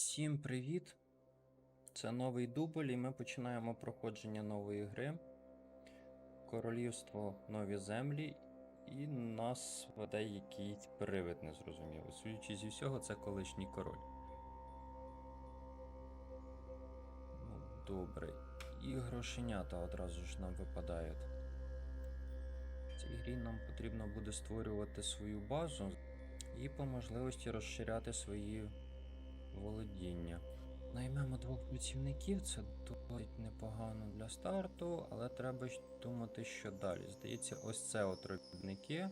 Всім привіт! Це новий дубль, і ми починаємо проходження нової гри. Королівство Нові Землі, і нас веде якийсь привид незрозумілий. Судячи зі всього, це колишній король. Ну, добре. І грошенята одразу ж нам випадають. В цій грі нам потрібно буде створювати свою базу і по можливості розширяти свої володіння. Наймемо двох працівників, це досить непогано для старту, але треба думати, що далі. Здається, ось це от робітники.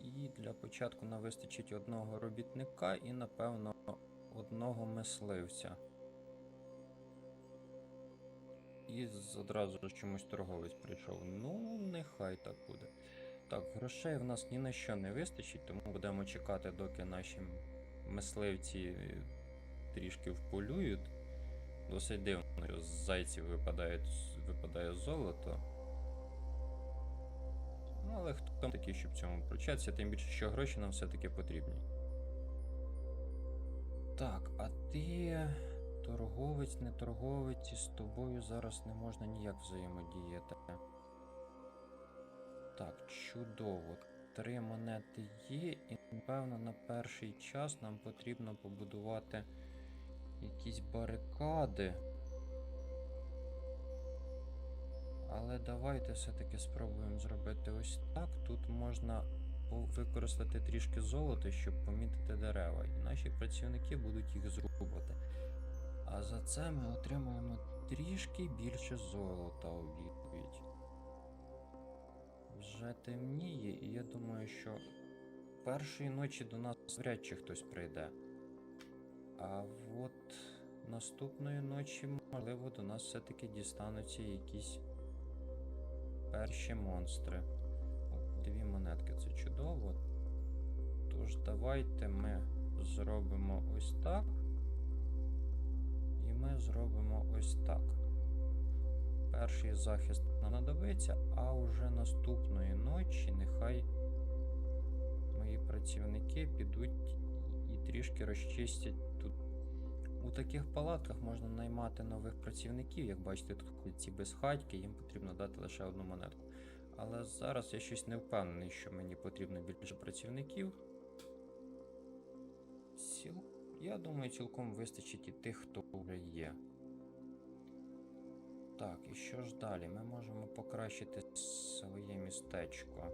І для початку нам вистачить одного робітника і, напевно, одного мисливця. І одразу чомусь торговець прийшов. Ну, нехай так буде. Так, грошей в нас ні на що не вистачить, тому будемо чекати, доки наші мисливці трішки вполюють. Досить дивно, з зайців випадають, випадає золото. Ну, але хто там такий, щоб цьому включатися, тим більше, що гроші нам все-таки потрібні. Так, а ти торговець, не торговець, з тобою зараз не можна ніяк взаємодіяти. Так, чудово. Три монети є, і напевно на перший час нам потрібно побудувати якісь барикади. Але давайте все-таки спробуємо зробити ось так. Тут можна використати трішки золота, щоб помітити дерева, і наші працівники будуть їх зрубати. А за це ми отримаємо трішки більше золота у відповідь. Вже темніє, і я думаю, що першої ночі до нас вряд чи хтось прийде. А от наступної ночі, можливо, до нас все-таки дістануться якісь перші монстри. О, дві монетки це чудово. Тож давайте ми зробимо ось так. І ми зробимо ось так. Перший захист нам знадобиться, а уже наступної ночі нехай працівники підуть і трішки розчистять тут. У таких палатках можна наймати нових працівників, як бачите, тут ці безхатьки, їм потрібно дати лише одну монетку. Але зараз я щось не впевнений, що мені потрібно більше працівників. Ціл... Я думаю, цілком вистачить і тих, хто вже є. Так, і що ж далі? Ми можемо покращити своє містечко.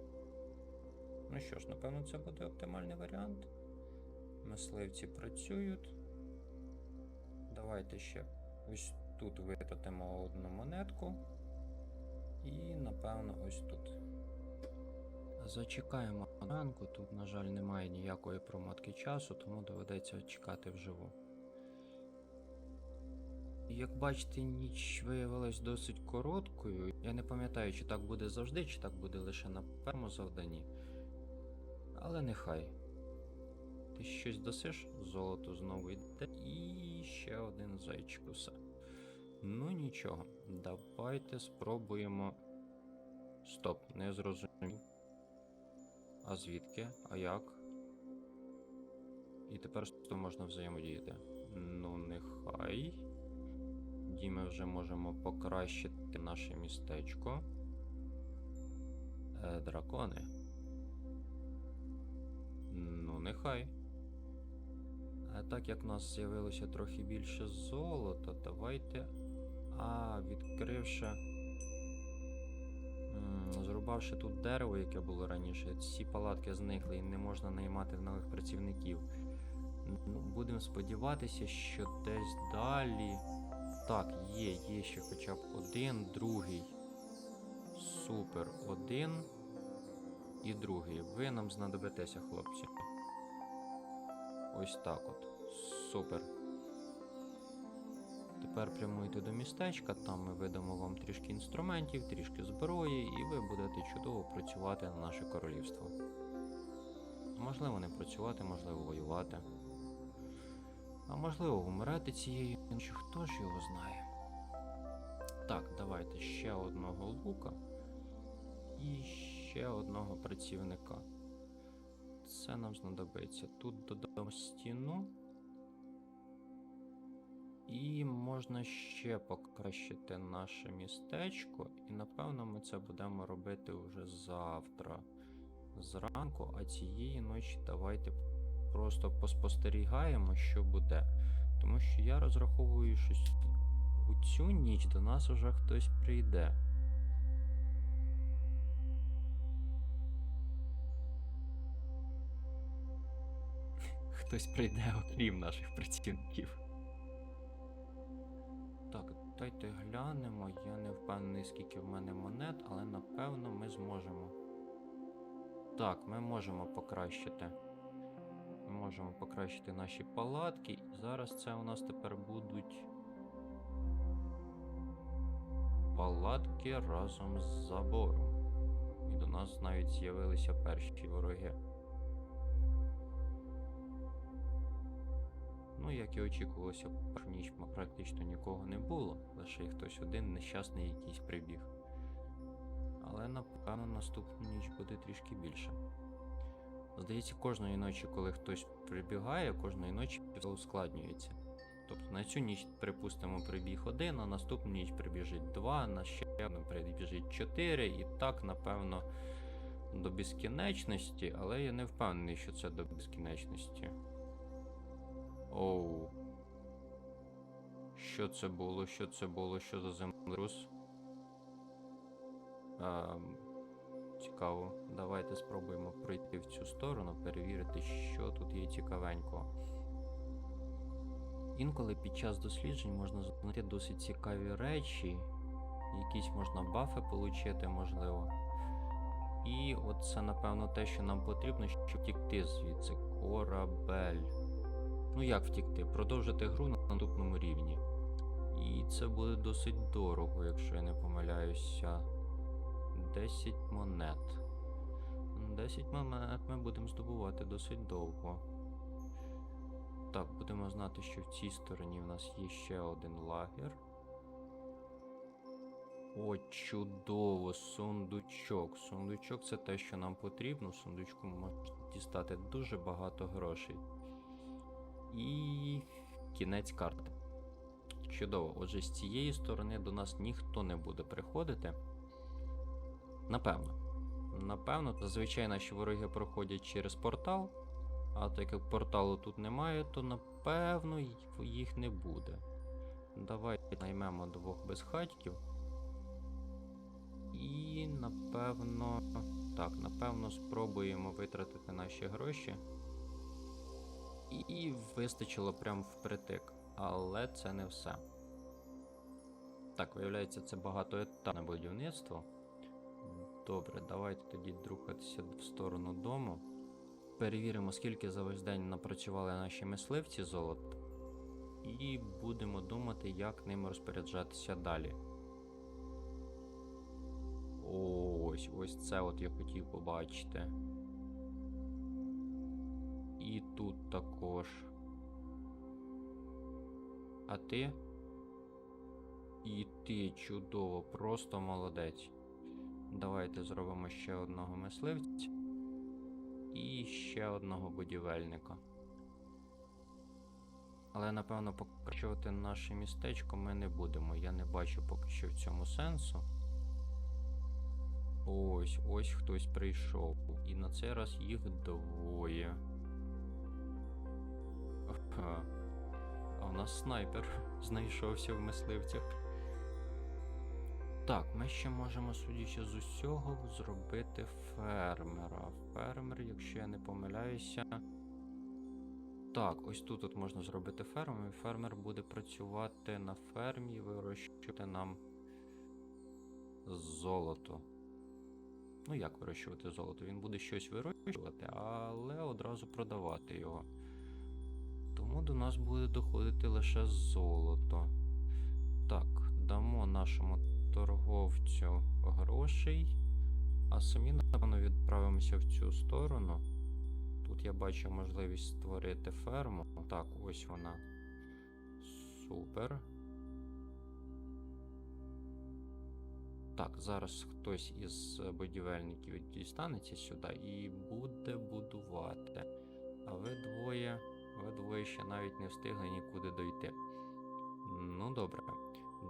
Ну що ж, напевно, це буде оптимальний варіант. Мисливці працюють. Давайте ще ось тут витратимо одну монетку. І, напевно, ось тут. Зачекаємо ранку. Тут, на жаль, немає ніякої промотки часу, тому доведеться чекати вживу. Як бачите, ніч виявилась досить короткою. Я не пам'ятаю, чи так буде завжди, чи так буде лише на першому завданні. Але нехай. Ти щось досиш? Золото знову йде. І ще один зайчик усе. Ну нічого. Давайте спробуємо. Стоп, не зрозумів. А звідки? А як? І тепер з можна взаємодіяти. Ну, нехай. Тоді ми вже можемо покращити наше містечко. Е, дракони. Ну, нехай. А так як в нас з'явилося трохи більше золота, давайте. А, відкривши. Зрубавши тут дерево, яке було раніше, всі палатки зникли і не можна наймати нових працівників. Ну, Будемо сподіватися, що десь далі. Так, є, є ще хоча б один, другий. Супер, один і другий. Ви нам знадобитеся, хлопці. Ось так от. Супер. Тепер прямуйте до містечка, там ми видамо вам трішки інструментів, трішки зброї, і ви будете чудово працювати на наше королівство. Можливо, не працювати, можливо, воювати. А можливо, вмирати цієї ночі, хто ж його знає. Так, давайте ще одного лука і ще одного працівника. Це нам знадобиться. Тут додамо стіну. І можна ще покращити наше містечко, і напевно ми це будемо робити вже завтра зранку, а цієї ночі давайте просто поспостерігаємо, що буде. Тому що я розраховую, що у цю ніч до нас уже хтось прийде. Хтось прийде, окрім наших працівників. Так, дайте глянемо. Я не впевнений, скільки в мене монет, але напевно ми зможемо. Так, ми можемо покращити. Ми можемо покращити наші палатки. І зараз це у нас тепер будуть палатки разом з забором. І до нас навіть з'явилися перші вороги. Ну, як і очікувалося, першу ніч практично нікого не було, лише хтось один нещасний якийсь прибіг. Але напевно наступну ніч буде трішки більше. Здається, кожної ночі, коли хтось прибігає, кожної ночі все ускладнюється. Тобто на цю ніч, припустимо, прибіг один, а наступну ніч прибіжить два, на ще одну прибіжить чотири, і так, напевно, до безкінечності, але я не впевнений, що це до безкінечності. Оу. Що це було? Що це було? Що за землетрус? Ем, цікаво. Давайте спробуємо пройти в цю сторону, перевірити, що тут є цікавенького. Інколи під час досліджень можна знайти досить цікаві речі, якісь можна бафи отримати, можливо. І от це, напевно, те, що нам потрібно, щоб втікти звідси. Корабель. Ну як втікти? Продовжити гру на наступному рівні. І це буде досить дорого, якщо я не помиляюся. 10 монет. 10 монет ми будемо здобувати досить довго. Так, будемо знати, що в цій стороні в нас є ще один лагер. О, чудово, сундучок. Сундучок це те, що нам потрібно. Сундучку можна дістати дуже багато грошей. І кінець карти. Чудово. Отже, з цієї сторони до нас ніхто не буде приходити. Напевно. Напевно, зазвичай наші вороги проходять через портал. А так як порталу тут немає, то напевно їх не буде. Давайте наймемо двох безхатьків. І напевно. Так, напевно, спробуємо витратити наші гроші. І вистачило прям впритик. Але це не все. Так, виявляється, це багатоетапне будівництво. Добре, давайте тоді рухатися в сторону дому. Перевіримо, скільки за весь день напрацювали наші мисливці золота. І будемо думати, як ним розпоряджатися далі. Ось, ось це от я хотів побачити. І тут також. А ти? І ти чудово, просто молодець. Давайте зробимо ще одного мисливця і ще одного будівельника. Але напевно покращувати наше містечко ми не будемо. Я не бачу поки що в цьому сенсу. Ось, ось хтось прийшов. І на цей раз їх двоє. Ага. А в нас снайпер знайшовся в мисливцях. Так, ми ще можемо, судячи з усього, зробити фермера. Фермер, якщо я не помиляюся. Так, ось тут от можна зробити ферму, і фермер буде працювати на фермі і вирощувати нам золото. Ну, як вирощувати золото? Він буде щось вирощувати, але одразу продавати його. Тому до нас буде доходити лише золото. Так, дамо нашому торговцю грошей, а самі, напевно, відправимося в цю сторону. Тут я бачу можливість створити ферму. Так, ось вона. Супер. Так, зараз хтось із будівельників дістанеться сюди і буде будувати. А ви двоє, ви двоє ще навіть не встигли нікуди дойти. Ну добре.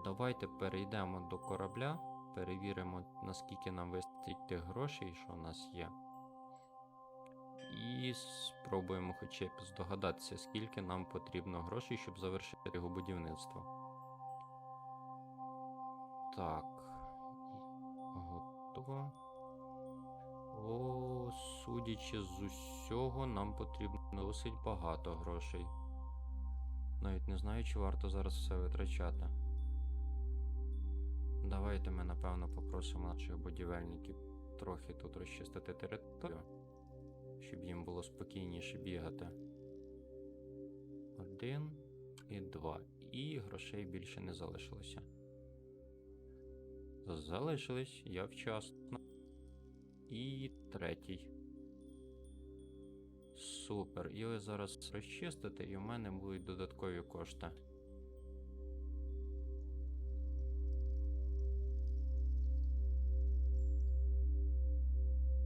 Давайте перейдемо до корабля, перевіримо, наскільки нам вистачить тих грошей, що у нас є. І спробуємо хоча б здогадатися, скільки нам потрібно грошей, щоб завершити його будівництво. Так. Готово. О, судячи з усього, нам потрібно досить багато грошей. Навіть не знаю, чи варто зараз все витрачати. Давайте ми, напевно, попросимо наших будівельників трохи тут розчистити територію, щоб їм було спокійніше бігати. Один і два. І грошей більше не залишилося. Залишились я вчасно. Третій. Супер. І ви зараз розчистите, і в мене будуть додаткові кошти.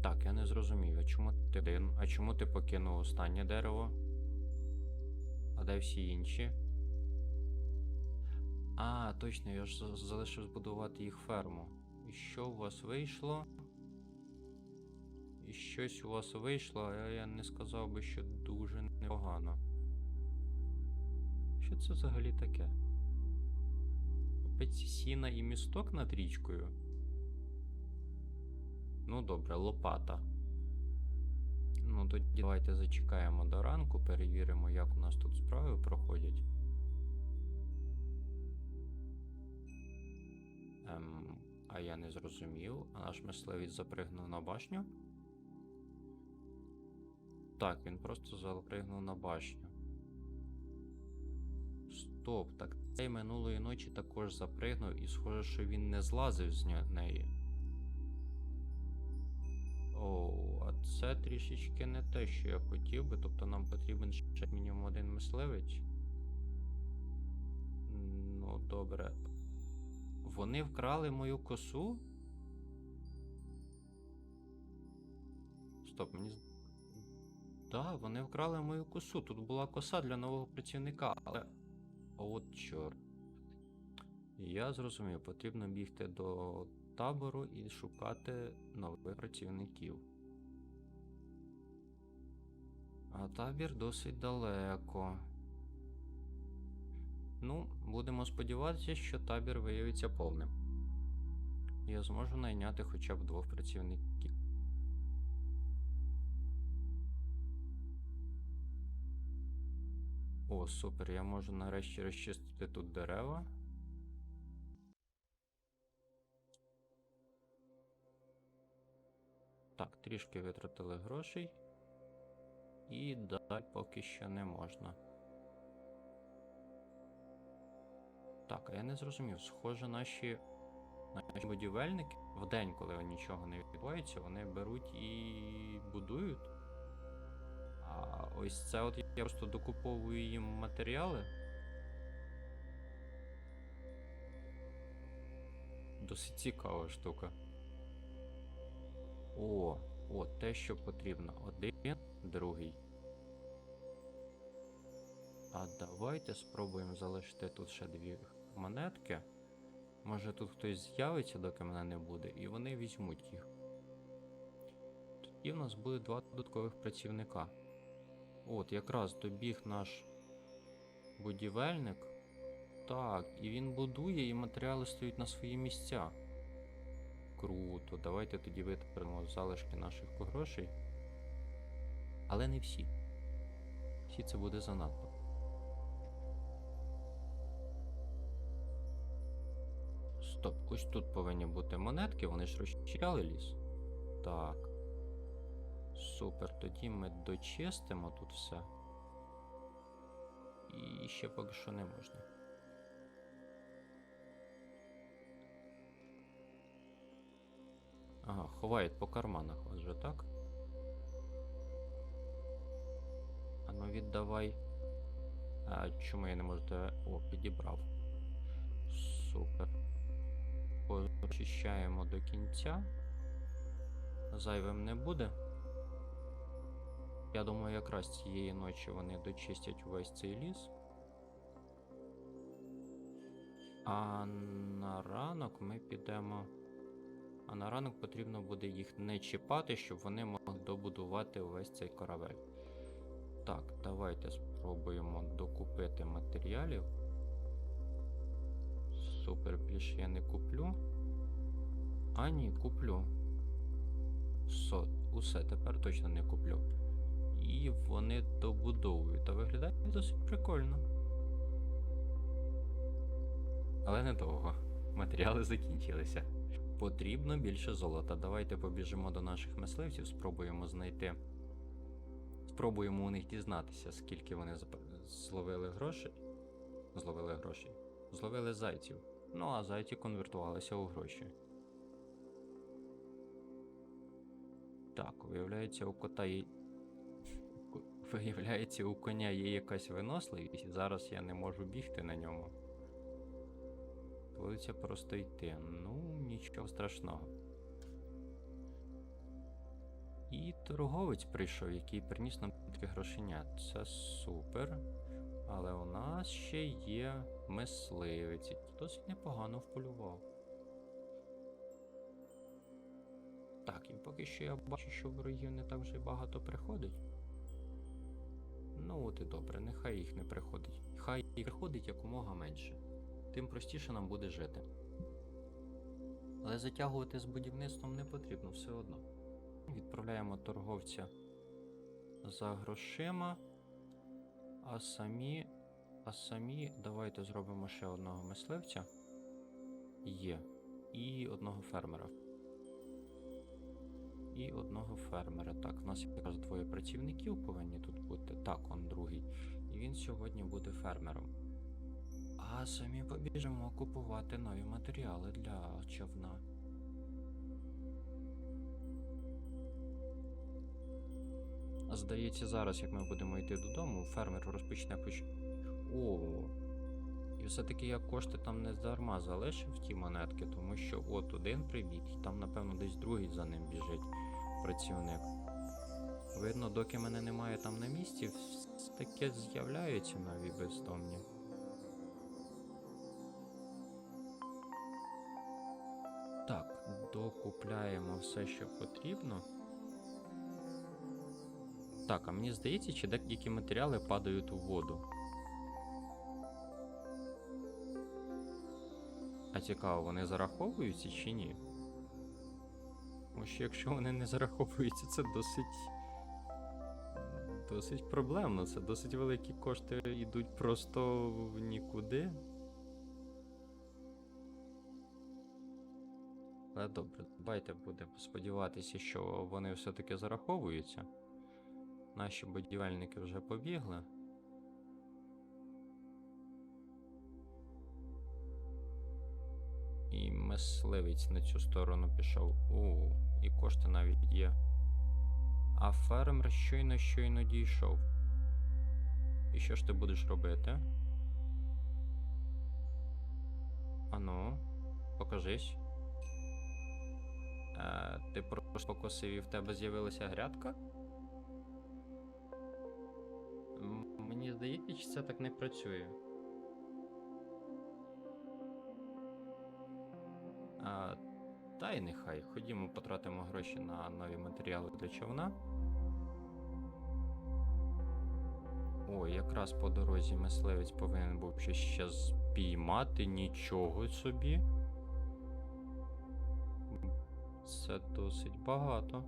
Так, я не зрозумів, а чому ти один? А чому ти покинув останнє дерево? А де всі інші? А, точно, я ж залишив збудувати їх ферму. І що у вас вийшло? Щось у вас вийшло, а я не сказав би, що дуже непогано. Що це взагалі таке? Опять сіна і місток над річкою? Ну добре, лопата. Ну тоді давайте зачекаємо до ранку, перевіримо, як у нас тут справи проходять. Ем, а я не зрозумів. А наш мисливець запригнув на башню? Так, він просто запригнув на башню. Стоп, так цей минулої ночі також запригнув, і схоже, що він не злазив з неї. О, а це трішечки не те, що я хотів би. Тобто нам потрібен ще мінімум один мисливець. Ну, добре. Вони вкрали мою косу? Стоп, мені. Да, вони вкрали мою косу. Тут була коса для нового працівника, але. От чорт. Я зрозумів, потрібно бігти до табору і шукати нових працівників. А табір досить далеко. Ну, будемо сподіватися, що табір виявиться повним. Я зможу найняти хоча б двох працівників. О, супер, я можу нарешті розчистити тут дерева. Так, трішки витратили грошей. І далі поки що не можна. Так, а я не зрозумів. Схоже, наші, наші будівельники в день, коли нічого не відбувається, вони беруть і будують. А ось це от я просто докуповую їм матеріали. Досить цікава штука. О, о, те, що потрібно. Один, другий. А давайте спробуємо залишити тут ще дві монетки. Може тут хтось з'явиться, доки мене не буде, і вони візьмуть їх. Тоді в нас буде два додаткових працівника. От, якраз добіг наш будівельник. Так, і він будує, і матеріали стоять на свої місця. Круто, давайте тоді витратимо залишки наших грошей. Але не всі. Всі це буде занадто. Стоп, ось тут повинні бути монетки, вони ж розчищали ліс. Так. Супер, тоді ми дочистимо тут все. І ще поки що не можна. Ага, ховають по карманах вас так? А ну віддавай. А чому я не можу тебе. О, підібрав. Супер. Очищаємо до кінця. Зайвим не буде. Я думаю, якраз цієї ночі вони дочистять увесь цей ліс. А на ранок ми підемо. А на ранок потрібно буде їх не чіпати, щоб вони могли добудувати увесь цей корабель. Так, давайте спробуємо докупити матеріалів. Супер, більше я не куплю. А ні, куплю. Со, усе, тепер точно не куплю. І вони добудовують. Та виглядає досить прикольно. Але недовго. Матеріали закінчилися. Потрібно більше золота. Давайте побіжимо до наших мисливців, спробуємо знайти. Спробуємо у них дізнатися, скільки вони зап- зловили грошей. Зловили грошей. Зловили зайців. Ну а зайці конвертувалися у гроші. Так, виявляється, у кота є. Виявляється, у коня є якась виносливість, і зараз я не можу бігти на ньому. Доводиться просто йти. Ну, нічого страшного. І торговець прийшов, який приніс нам три грошенят. Це супер. Але у нас ще є мисливець, досить непогано вполював. Так, і поки що я бачу, що ворогів не так вже багато приходить. Ну, от і добре, нехай їх не приходить. Хай їх приходить якомога менше. Тим простіше нам буде жити. Але затягувати з будівництвом не потрібно все одно. Відправляємо торговця за грошима. А самі. А самі давайте зробимо ще одного мисливця. Є. І одного фермера. І одного фермера. Так, в нас якраз двоє працівників повинні тут бути. Так, он другий. І він сьогодні буде фермером. А самі побіжимо купувати нові матеріали для човна. Здається, зараз, як ми будемо йти додому, фермер розпочне поч... О. І все-таки я кошти там не дарма залишив ті монетки, тому що от один привіт, і там, напевно, десь другий за ним біжить працівник. Видно, доки мене немає там на місці, таке з'являються нові бездомні. Так, докупляємо все, що потрібно. Так, а мені здається, чи деякі матеріали падають у воду. А цікаво, вони зараховуються чи ні? Тому що якщо вони не зараховуються, це досить. Досить проблемно. Це досить великі кошти йдуть просто в нікуди. Але добре, давайте будемо сподіватися, що вони все-таки зараховуються. Наші будівельники вже побігли. І мисливець на цю сторону пішов. У, і кошти навіть є. А фермер щойно щойно дійшов. І що ж ти будеш робити? Ану, покажись. Е, ти просто покосив і в тебе з'явилася грядка? Мені здається, чи це так не працює. А, та й нехай. Ходімо, потратимо гроші на нові матеріали для човна. О, якраз по дорозі мисливець повинен був ще ще спіймати нічого собі. Це досить багато.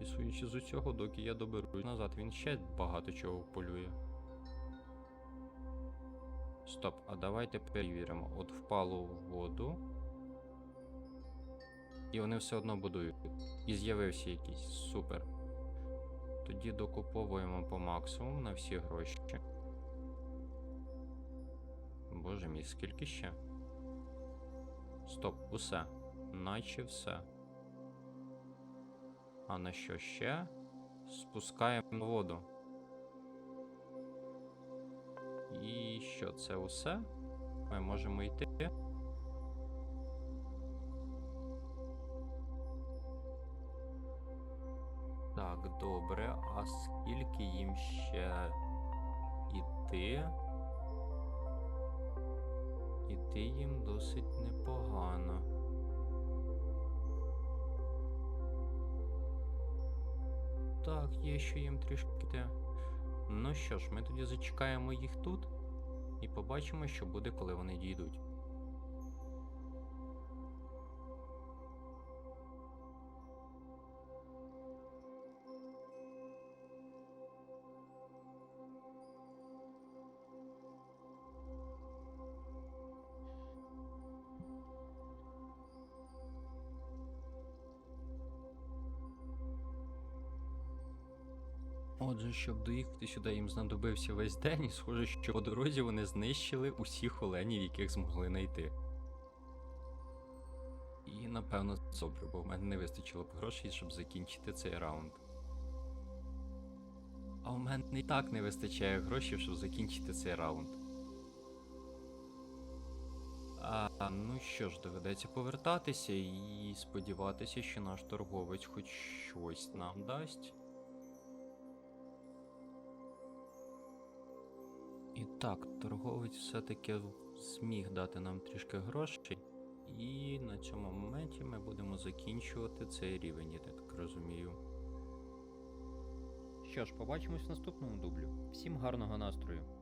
І судячи з усього, доки я доберусь назад, він ще багато чого полює. Стоп, а давайте перевіримо. От впало в воду. І вони все одно будують. І з'явився якийсь. Супер. Тоді докуповуємо по максимуму на всі гроші. Боже мій, скільки ще? Стоп, усе. Наче все. А на що ще? Спускаємо воду. Що, це усе? Ми можемо йти. Так, добре. А скільки їм ще іти? йти їм досить непогано. Так, є що їм трішки. Ну що ж, ми тоді зачекаємо їх тут і побачимо, що буде, коли вони дійдуть. Отже, щоб доїхати сюди, їм знадобився весь день, і схоже, що по дорозі вони знищили усіх оленів, яких змогли знайти. І напевно добре, бо в мене не вистачило б грошей, щоб закінчити цей раунд. А в мене і так не вистачає грошей, щоб закінчити цей раунд. А, ну що ж, доведеться повертатися і сподіватися, що наш торговець хоч щось нам дасть. І так, торговець все-таки зміг дати нам трішки грошей. І на цьому моменті ми будемо закінчувати цей рівень, я так розумію. Що ж, побачимось в наступному дублю. Всім гарного настрою!